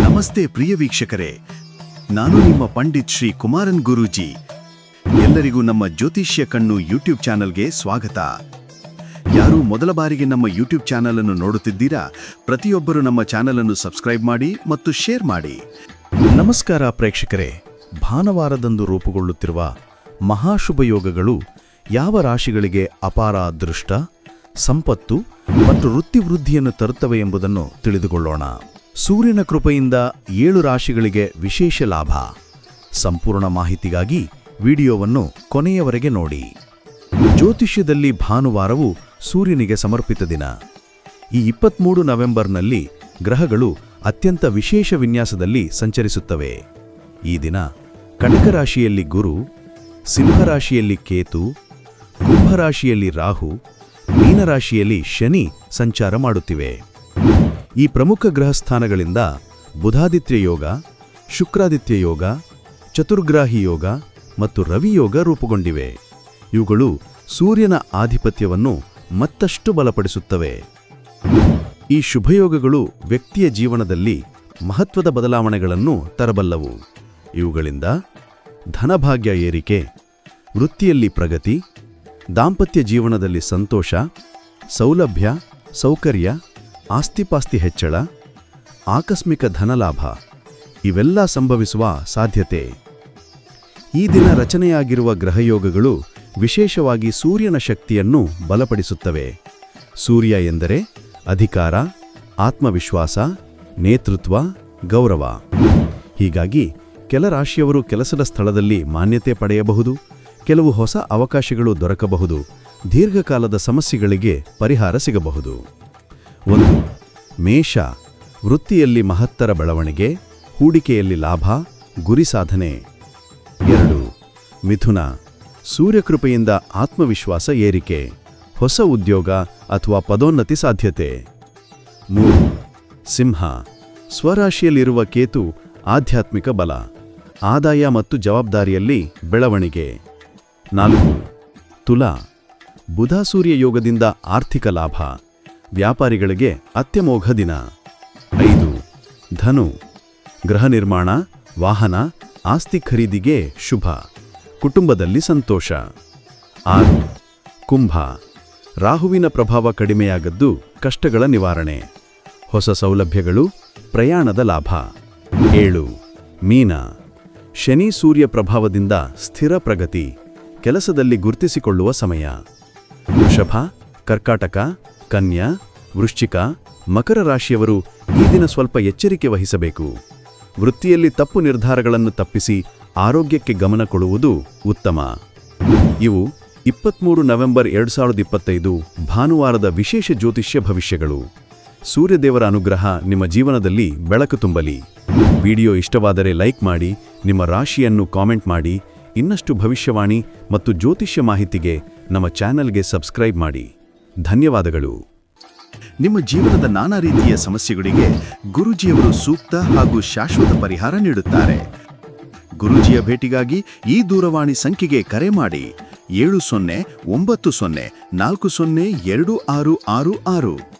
ನಮಸ್ತೆ ಪ್ರಿಯ ವೀಕ್ಷಕರೇ. ನಾನು ನಿಮ್ಮ ಪಂಡಿತ್ ಶ್ರೀ ಕುಮಾರನ್ ಗುರೂಜಿ. ಎಲ್ಲರಿಗೂ ನಮ್ಮ ಜ್ಯೋತಿಷ್ಯ ಕಣ್ಣು ಯೂಟ್ಯೂಬ್ ಚಾನಲ್ಗೆ ಸ್ವಾಗತ. ಯಾರು ಮೊದಲ ಬಾರಿಗೆ ನಮ್ಮ ಯೂಟ್ಯೂಬ್ ಚಾನಲ್ ಅನ್ನು ನೋಡುತ್ತಿದ್ದೀರಾ, ಪ್ರತಿಯೊಬ್ಬರು ನಮ್ಮ ಚಾನಲ್ ಅನ್ನು ಸಬ್ಸ್ಕ್ರೈಬ್ ಮಾಡಿ ಮತ್ತು ಶೇರ್ ಮಾಡಿ. ನಮಸ್ಕಾರ ಪ್ರೇಕ್ಷಕರೇ. ಭಾನುವಾರದಂದು ರೂಪುಗೊಳ್ಳುತ್ತಿರುವ ಮಹಾಶುಭಯೋಗಗಳು ಯಾವ ರಾಶಿಗಳಿಗೆ ಅಪಾರ ಅದೃಷ್ಟ, ಸಂಪತ್ತು ಮತ್ತು ವೃತ್ತಿವೃದ್ಧಿಯನ್ನು ತರುತ್ತವೆ ಎಂಬುದನ್ನು ತಿಳಿದುಕೊಳ್ಳೋಣ. ಸೂರ್ಯನ ಕೃಪೆಯಿಂದ ಏಳು ರಾಶಿಗಳಿಗೆ ವಿಶೇಷ ಲಾಭ. ಸಂಪೂರ್ಣ ಮಾಹಿತಿಗಾಗಿ ವಿಡಿಯೋವನ್ನು ಕೊನೆಯವರೆಗೆ ನೋಡಿ. ಜ್ಯೋತಿಷ್ಯದಲ್ಲಿ ಭಾನುವಾರವು ಸೂರ್ಯನಿಗೆ ಸಮರ್ಪಿತ ದಿನ. ಈ ಇಪ್ಪತ್ಮೂರು ನವೆಂಬರ್ನಲ್ಲಿ ಗ್ರಹಗಳು ಅತ್ಯಂತ ವಿಶೇಷ ವಿನ್ಯಾಸದಲ್ಲಿ ಸಂಚರಿಸುತ್ತವೆ. ಈ ದಿನ ಕಣಕರಾಶಿಯಲ್ಲಿ ಗುರು ಸಿಂಹರಾಶಿಯಲ್ಲಿ ಕೇತು ಕುಂಭರಾಶಿಯಲ್ಲಿ ರಾಹು ಮೀನರಾಶಿಯಲ್ಲಿ ಶನಿ ಸಂಚಾರ ಮಾಡುತ್ತಿವೆ. ಈ ಪ್ರಮುಖ ಗ್ರಹಸ್ಥಾನಗಳಿಂದ ಬುಧಾದಿತ್ಯ ಯೋಗ, ಶುಕ್ರಾದಿತ್ಯ ಯೋಗ, ಚತುರ್ಗ್ರಾಹಿ ಯೋಗ ಮತ್ತು ರವಿಯೋಗ ರೂಪುಗೊಂಡಿವೆ. ಇವುಗಳು ಸೂರ್ಯನ ಆಧಿಪತ್ಯವನ್ನು ಮತ್ತಷ್ಟು ಬಲಪಡಿಸುತ್ತವೆ. ಈ ಶುಭಯೋಗಗಳು ವ್ಯಕ್ತಿಯ ಜೀವನದಲ್ಲಿ ಮಹತ್ವದ ಬದಲಾವಣೆಗಳನ್ನು ತರಬಲ್ಲವು. ಇವುಗಳಿಂದ ಧನಭಾಗ್ಯ ಏರಿಕೆ, ವೃತ್ತಿಯಲ್ಲಿ ಪ್ರಗತಿ, ದಾಂಪತ್ಯ ಜೀವನದಲ್ಲಿ ಸಂತೋಷ, ಸೌಲಭ್ಯ, ಸೌಕರ್ಯ ಆಸ್ತಿಪಾಸ್ತಿ ಹೆಚ್ಚಳ, ಆಕಸ್ಮಿಕ ಧನಲಾಭ, ಇವೆಲ್ಲ ಸಂಭವಿಸುವ ಸಾಧ್ಯತೆ. ಈ ದಿನ ರಚನೆಯಾಗಿರುವ ಗ್ರಹಯೋಗಗಳು ವಿಶೇಷವಾಗಿ ಸೂರ್ಯನ ಶಕ್ತಿಯನ್ನು ಬಲಪಡಿಸುತ್ತವೆ. ಸೂರ್ಯ ಎಂದರೆ ಅಧಿಕಾರ, ಆತ್ಮವಿಶ್ವಾಸ, ನೇತೃತ್ವ, ಗೌರವ. ಹೀಗಾಗಿ ಕೆಲ ರಾಶಿಯವರು ಕೆಲಸದ ಸ್ಥಳದಲ್ಲಿ ಮಾನ್ಯತೆ ಪಡೆಯಬಹುದು, ಕೆಲವು ಹೊಸ ಅವಕಾಶಗಳು ದೊರಕಬಹುದು, ದೀರ್ಘಕಾಲದ ಸಮಸ್ಯೆಗಳಿಗೆ ಪರಿಹಾರ ಸಿಗಬಹುದು. ಒಂದು, ಮೇಷ, ವೃತ್ತಿಯಲ್ಲಿ ಮಹತ್ತರ ಬೆಳವಣಿಗೆ, ಹೂಡಿಕೆಯಲ್ಲಿ ಲಾಭ, ಗುರಿ ಸಾಧನೆ. ಎರಡು, ಮಿಥುನ, ಸೂರ್ಯಕೃಪೆಯಿಂದ ಆತ್ಮವಿಶ್ವಾಸ ಏರಿಕೆ, ಹೊಸ ಉದ್ಯೋಗ ಅಥವಾ ಪದೋನ್ನತಿ ಸಾಧ್ಯತೆ. ಮೂರು, ಸಿಂಹ, ಸ್ವರಾಶಿಯಲ್ಲಿರುವ ಕೇತು ಆಧ್ಯಾತ್ಮಿಕ ಬಲ, ಆದಾಯ ಮತ್ತು ಜವಾಬ್ದಾರಿಯಲ್ಲಿ ಬೆಳವಣಿಗೆ. ನಾಲ್ಕು, ತುಲಾ, ಬುಧ ಸೂರ್ಯ ಯೋಗದಿಂದ ಆರ್ಥಿಕ ಲಾಭ. ವ್ಯಾಪಾರಿಗಳಿಗೆ ಅತ್ಯಮೋಘ ದಿನ. ಐದು, ಧನು. ಗೃಹ ನಿರ್ಮಾಣ, ವಾಹನ, ಆಸ್ತಿ ಖರೀದಿಗೆ ಶುಭ. ಕುಟುಂಬದಲ್ಲಿ ಸಂತೋಷ. ಆರು, ಕುಂಭ. ರಾಹುವಿನ ಪ್ರಭಾವ ಕಡಿಮೆಯಾಗದ್ದು ಕಷ್ಟಗಳ ನಿವಾರಣೆ. ಹೊಸ ಸೌಲಭ್ಯಗಳು, ಪ್ರಯಾಣದ ಲಾಭ. ಏಳು, ಮೀನ. ಶನಿ ಸೂರ್ಯ ಪ್ರಭಾವದಿಂದ ಸ್ಥಿರ ಪ್ರಗತಿ. ಕೆಲಸದಲ್ಲಿ ಗುರುತಿಸಿಕೊಳ್ಳುವ ಸಮಯ. ವೃಷಭ, ಕರ್ಕಾಟಕ ಕನ್ಯಾ, ವೃಶ್ಚಿಕ, ಮಕರ ರಾಶಿಯವರು ಈ ದಿನ ಸ್ವಲ್ಪ ಎಚ್ಚರಿಕೆ ವಹಿಸಬೇಕು. ವೃತ್ತಿಯಲ್ಲಿ ತಪ್ಪು ನಿರ್ಧಾರಗಳನ್ನು ತಪ್ಪಿಸಿ ಆರೋಗ್ಯಕ್ಕೆ ಗಮನ ಕೊಡುವುದು ಉತ್ತಮ. ಇವು ಇಪ್ಪತ್ಮೂರು ನವೆಂಬರ್ ಎರಡು ಸಾವಿರದ ಇಪ್ಪತ್ತೈದು ಭಾನುವಾರದ ವಿಶೇಷ ಜ್ಯೋತಿಷ್ಯ ಭವಿಷ್ಯಗಳು. ಸೂರ್ಯದೇವರ ಅನುಗ್ರಹ ನಿಮ್ಮ ಜೀವನದಲ್ಲಿ ಬೆಳಕು ತುಂಬಲಿ. ವಿಡಿಯೋ ಇಷ್ಟವಾದರೆ ಲೈಕ್ ಮಾಡಿ, ನಿಮ್ಮ ರಾಶಿಯನ್ನು ಕಾಮೆಂಟ್ ಮಾಡಿ, ಇನ್ನಷ್ಟು ಭವಿಷ್ಯವಾಣಿ ಮತ್ತು ಜ್ಯೋತಿಷ್ಯ ಮಾಹಿತಿಗೆ ನಮ್ಮ ಚಾನೆಲ್ಗೆ ಸಬ್ಸ್ಕ್ರೈಬ್ ಮಾಡಿ. ಧನ್ಯವಾದಗಳು. ನಿಮ್ಮ ಜೀವನದ ನಾನಾ ರೀತಿಯ ಸಮಸ್ಯೆಗಳಿಗೆ ಗುರುಜಿಯವರು ಸೂಕ್ತ ಹಾಗೂ ಶಾಶ್ವತ ಪರಿಹಾರ ನೀಡುತ್ತಾರೆ. ಗುರುಜಿಯ ಭೇಟಿಗಾಗಿ ಈ ದೂರವಾಣಿ ಸಂಖ್ಯೆಗೆ ಕರೆ ಮಾಡಿ ಏಳು ಸೊನ್ನೆ ಒಂಬತ್ತು ಸೊನ್ನೆ ನಾಲ್ಕು ಸೊನ್ನೆ ಎರಡು ಆರು ಆರು ಆರು.